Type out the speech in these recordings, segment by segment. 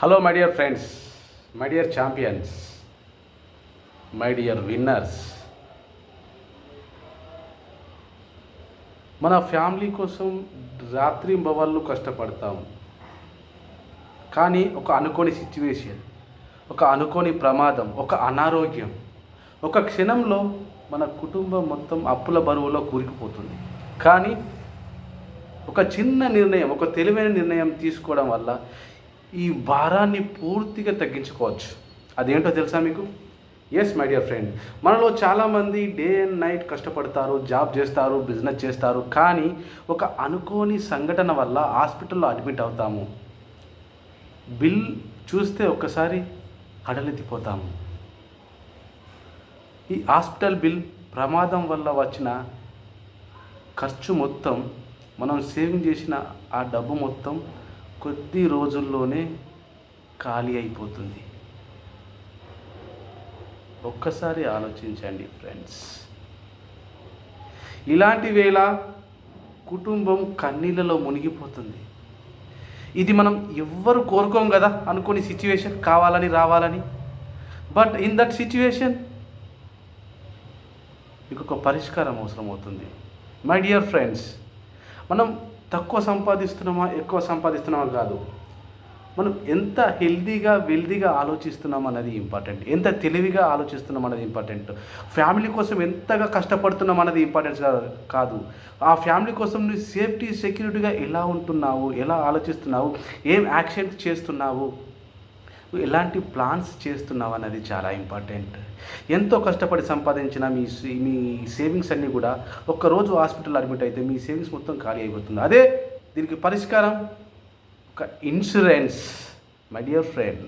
Hello my dear friends my dear champions my dear winners మన family కోసం రాత్రి బవళ్ళు కష్టపడతాం. కానీ ఒక అనుకోని సిచ్యువేషన్ ఒక అనుకోని ప్రమాదం ఒక అనారోగ్యం ఒక క్షణంలో మన కుటుంబం మొత్తం అప్పుల బరువులో కూరుకుపోతుంది. కానీ ఒక చిన్న నిర్ణయం ఒక తెలివైన నిర్ణయం తీసుకోవడం వల్ల ఈ భారాన్ని పూర్తిగా తగ్గించుకోవచ్చు. అదేంటో తెలుసా మీకు? ఎస్ మై డియర్ ఫ్రెండ్ మనలో చాలామంది డే అండ్ నైట్ కష్టపడతారు జాబ్ చేస్తారు బిజినెస్ చేస్తారు కానీ ఒక అనుకోని సంఘటన వల్ల హాస్పిటల్లో అడ్మిట్ అవుతాము. బిల్ చూస్తే ఒక్కసారి హడలెత్తిపోతాము ఈ హాస్పిటల్ బిల్ ప్రమాదం వల్ల వచ్చిన ఖర్చు మొత్తం మనం సేవింగ్ చేసిన ఆ డబ్బు మొత్తం కొద్ది రోజుల్లోనే ఖాళీ అయిపోతుంది. ఒక్కసారి ఆలోచించండి ఫ్రెండ్స్. ఇలాంటి వేళ కుటుంబం కన్నీళ్ళలో మునిగిపోతుంది. ఇది మనం ఎవ్వరు కోరుకోం కదా అనుకుని సిచ్యువేషన్ కావాలని రావాలని. బట్ ఇన్ దట్ సిచ్యువేషన్ మీకు ఒక పరిష్కారం అవసరం అవుతుంది మై డియర్ ఫ్రెండ్స్ మనం తక్కువ సంపాదిస్తున్నామా ఎక్కువ సంపాదిస్తున్నామా కాదు. మనం ఎంత హెల్దీగా వెల్దీగా ఆలోచిస్తున్నాం అన్నది ఇంపార్టెంట్. ఎంత తెలివిగా ఆలోచిస్తున్నాం అన్నది ఇంపార్టెంట్. ఫ్యామిలీ కోసం ఎంతగా కష్టపడుతున్నాం అన్నది ఇంపార్టెంట్ కాదు. ఆ ఫ్యామిలీ కోసం నువ్వు సేఫ్టీ సెక్యూరిటీగా ఎలా ఉంటున్నావు ఎలా ఆలోచిస్తున్నావు ఏం యాక్షన్ చేస్తున్నావు నువ్వు ఎలాంటి ప్లాన్స్ చేస్తున్నావు అన్నది చాలా ఇంపార్టెంట్. ఎంతో కష్టపడి సంపాదించిన మీ మీ సేవింగ్స్ అన్నీ కూడా ఒక్కరోజు హాస్పిటల్ అడ్మిట్ అయితే మీ సేవింగ్స్ మొత్తం ఖాళీ అయిపోతుంది. అదే దీనికి పరిష్కారం ఒక ఇన్సూరెన్స్ మై డియర్ ఫ్రెండ్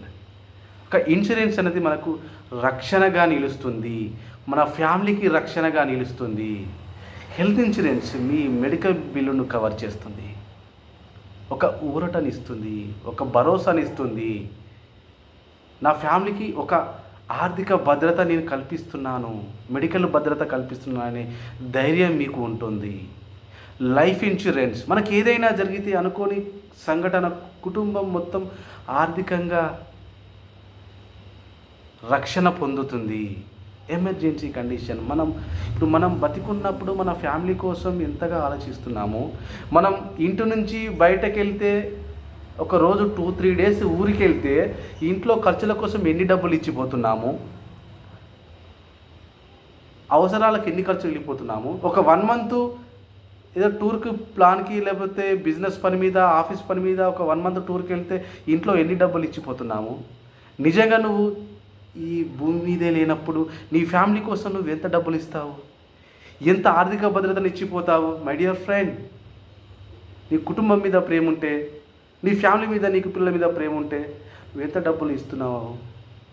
ఒక ఇన్సూరెన్స్ అనేది మనకు రక్షణగా నిలుస్తుంది. మన ఫ్యామిలీకి రక్షణగా నిలుస్తుంది. హెల్త్ ఇన్సూరెన్స్ మీ మెడికల్ బిల్లును కవర్ చేస్తుంది. ఒక ఊరటనిస్తుంది ఒక భరోసానిస్తుంది. నా ఫ్యామిలీకి ఒక ఆర్థిక భద్రత నేను కల్పిస్తున్నాను మెడికల్ భద్రత కల్పిస్తున్నాననే ధైర్యం మీకు ఉంటుంది. లైఫ్ ఇన్సూరెన్స్ మనకి ఏదైనా జరిగితే అనుకోని సంఘటన కుటుంబం మొత్తం ఆర్థికంగా రక్షణ పొందుతుంది. Emergency condition. మనం ఇప్పుడు మనం బతికున్నప్పుడు మన ఫ్యామిలీ కోసం ఎంతగా ఆలోచిస్తున్నామో మనం ఇంటి నుంచి బయటకు వెళ్తే ఒక రోజు టూ త్రీ డేస్ ఊరికి వెళ్తే ఇంట్లో ఖర్చుల కోసం ఎన్ని డబ్బులు ఇచ్చిపోతున్నాము? అవసరాలకు ఎన్ని ఖర్చులు వెళ్ళిపోతున్నాము? ఒక వన్ మంత్ ఏదో టూర్కి ప్లాన్కి లేకపోతే బిజినెస్ పని మీద ఆఫీస్ పని మీద ఒక వన్ మంత్ టూర్కి వెళ్తే ఇంట్లో ఎన్ని డబ్బులు ఇచ్చిపోతున్నాము? నిజంగా నువ్వు ఈ భూమి మీదే లేనప్పుడు నీ ఫ్యామిలీ కోసం నువ్వు ఎంత డబ్బులు ఇస్తావు? ఎంత ఆర్థిక భద్రతను ఇచ్చిపోతావు? మై డియర్ ఫ్రెండ్ నీ కుటుంబం మీద ప్రేమ ఉంటే నీ ఫ్యామిలీ మీద నీకు పిల్లల మీద ప్రేమ ఉంటే నువ్వు ఎంత డబ్బులు ఇస్తున్నావు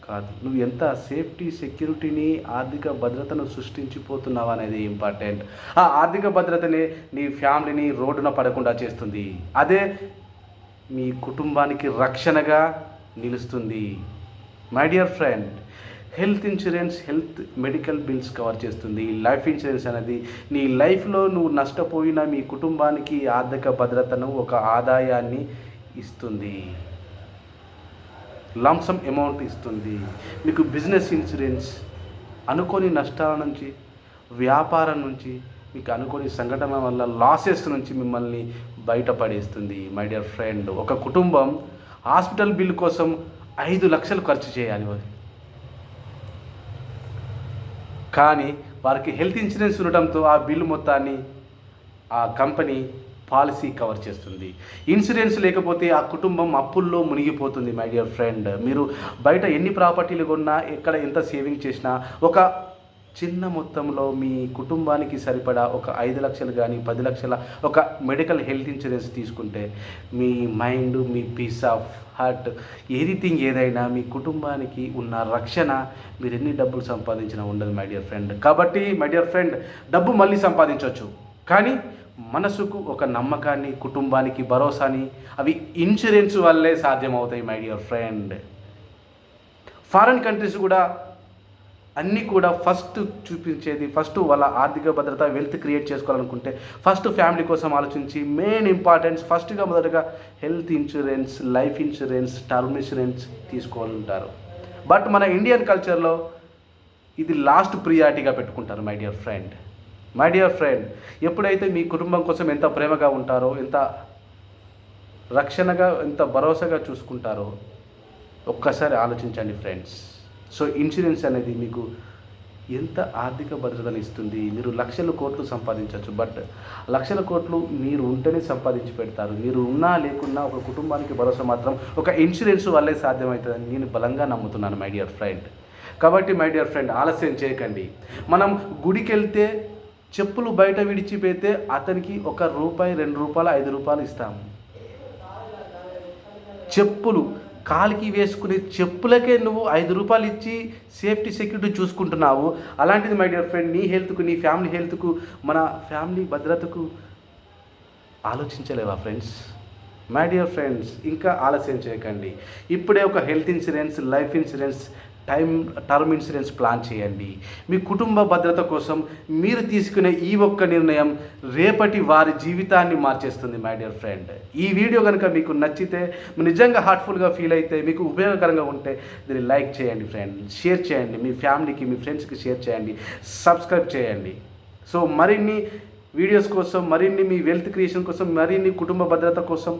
కాదు. నువ్వు ఎంత సేఫ్టీ సెక్యూరిటీని ఆర్థిక భద్రతను సృష్టించిపోతున్నావు అనేది ఇంపార్టెంట్. ఆ ఆర్థిక భద్రతనే నీ ఫ్యామిలీని రోడ్డున పడకుండా చేస్తుంది. అదే మీ కుటుంబానికి రక్షణగా నిలుస్తుంది. My dear friend health insurance health medical bills cover చేస్తుంది. లైఫ్ ఇన్సూరెన్స్ అనేది నీ లైఫ్లో నువ్వు నష్టపోయిన మీ కుటుంబానికి ఆర్థిక భద్రతను ఒక ఆదాయాన్ని ఇస్తుంది. లంసమ్ అమౌంట్ ఇస్తుంది. మీకు బిజినెస్ ఇన్సూరెన్స్ అనుకోని నష్టాల నుంచి వ్యాపారం నుంచి మీకు అనుకోని సంఘటన వల్ల లాసెస్ నుంచి మిమ్మల్ని బయటపడేస్తుంది. మై డియర్ ఫ్రెండ్ ఒక కుటుంబం హాస్పిటల్ బిల్ కోసం ఐదు లక్షలు ఖర్చు చేయాలి. కానీ వారికి హెల్త్ ఇన్సూరెన్స్ ఉండటంతో ఆ బిల్లు మొత్తాన్ని ఆ కంపెనీ పాలసీ కవర్ చేస్తుంది. ఇన్సూరెన్స్ లేకపోతే ఆ కుటుంబం అప్పుల్లో మునిగిపోతుంది మై డియర్ ఫ్రెండ్ మీరు బయట ఎన్ని ప్రాపర్టీలు కొన్నా ఎక్కడ ఎంత సేవింగ్ చేసినా ఒక చిన్న మొత్తంలో మీ కుటుంబానికి సరిపడా ఒక ఐదు లక్షలు కానీ పది లక్షల ఒక మెడికల్ హెల్త్ ఇన్సూరెన్స్ తీసుకుంటే మీ మైండ్ మీ పీస్ ఆఫ్ హార్ట్ ఎనీథింగ్ ఏదైనా మీ కుటుంబానికి ఉన్న రక్షణ మీరు ఎన్ని డబ్బులు సంపాదించినా ఉండదు మై డియర్ ఫ్రెండ్ కాబట్టి మై డియర్ ఫ్రెండ్ డబ్బు మళ్ళీ సంపాదించవచ్చు కానీ మనసుకు ఒక నమ్మకాన్ని కుటుంబానికి భరోసాని అవి ఇన్సూరెన్స్ వల్లే సాధ్యమవుతాయి my dear friend foreign countries కూడా అన్నీ కూడా ఫస్ట్ చూపించేది ఫస్ట్ వాళ్ళ ఆర్థిక భద్రత వెల్త్ క్రియేట్ చేసుకోవాలనుకుంటే ఫస్ట్ ఫ్యామిలీ కోసం ఆలోచించి మెయిన్ ఇంపార్టెన్స్ ఫస్ట్గా మొదటగా health insurance life insurance term insurance తీసుకోవాలంటారు. But మన ఇండియన్ కల్చర్లో ఇది లాస్ట్ ప్రియారిటీగా పెట్టుకుంటారు my dear friend my dear friend ఎప్పుడైతే మీ కుటుంబం కోసం ఎంత ప్రేమగా ఉంటారో ఎంత రక్షణగా ఎంత భరోసాగా చూసుకుంటారో ఒక్కసారి ఆలోచించండి ఫ్రెండ్స్ సో ఇన్సూరెన్స్ అనేది మీకు ఎంత ఆర్థిక భద్రతను ఇస్తుంది? మీరు లక్షల కోట్లు సంపాదించవచ్చు బట్ లక్షల కోట్లు మీరు ఉంటేనే సంపాదించి పెడతారు. మీరు ఉన్నా లేకున్నా ఒక కుటుంబానికి భరోసా మాత్రం ఒక ఇన్సూరెన్స్ వల్లే సాధ్యమవుతుందని నేను బలంగా నమ్ముతున్నాను మై డియర్ ఫ్రెండ్ కాబట్టి మై డియర్ ఫ్రెండ్ ఆలస్యం చేయకండి. మనం గుడికి వెళ్తే చెప్పులు బయట విడిచిపెడితే అతనికి ఒక రూపాయి రెండు రూపాయలు ఐదు రూపాయలు ఇస్తాము. చెప్పులు కాలికి వేసుకునే చెప్పులకే నువ్వు ఐదు రూపాయలు ఇచ్చి సేఫ్టీ సెక్యూరిటీ చూసుకుంటున్నావు. అలాంటిది మై డియర్ ఫ్రెండ్ నీ హెల్త్కు నీ ఫ్యామిలీ హెల్త్కు మన ఫ్యామిలీ భద్రతకు ఆలోచించలేవా ఫ్రెండ్స్? మై డియర్ ఫ్రెండ్స్ ఇంకా ఆలస్యం చేయకండి. ఇప్పుడే ఒక health insurance life insurance time term insurance plan చేయండి. మీ కుటుంబ భద్రత కోసం మీరు తీసుకునే ఈ ఒక్క నిర్ణయం రేపటి వారి జీవితాన్ని మార్చేస్తుంది మై డియర్ ఫ్రెండ్ ఈ వీడియో కనుక మీకు నచ్చితే నిజంగా హార్ట్ఫుల్గా ఫీల్ అయితే మీకు ఉపయోగకరంగా ఉంటే దీన్ని లైక్ చేయండి ఫ్రెండ్ షేర్ చేయండి. మీ ఫ్యామిలీకి మీ ఫ్రెండ్స్కి షేర్ చేయండి. సబ్స్క్రైబ్ చేయండి. సో మరిన్ని వీడియోస్ కోసం మరిన్ని మీ వెల్త్ క్రియేషన్ కోసం మరిన్ని కుటుంబ భద్రత కోసం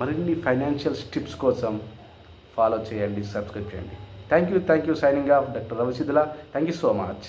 మరిన్ని ఫైనాన్షియల్ టిప్స్ కోసం ఫాలో చేయండి సబ్స్క్రైబ్ చేయండి. Thank you thank you signing off doctor Ravisiddhula thank you so much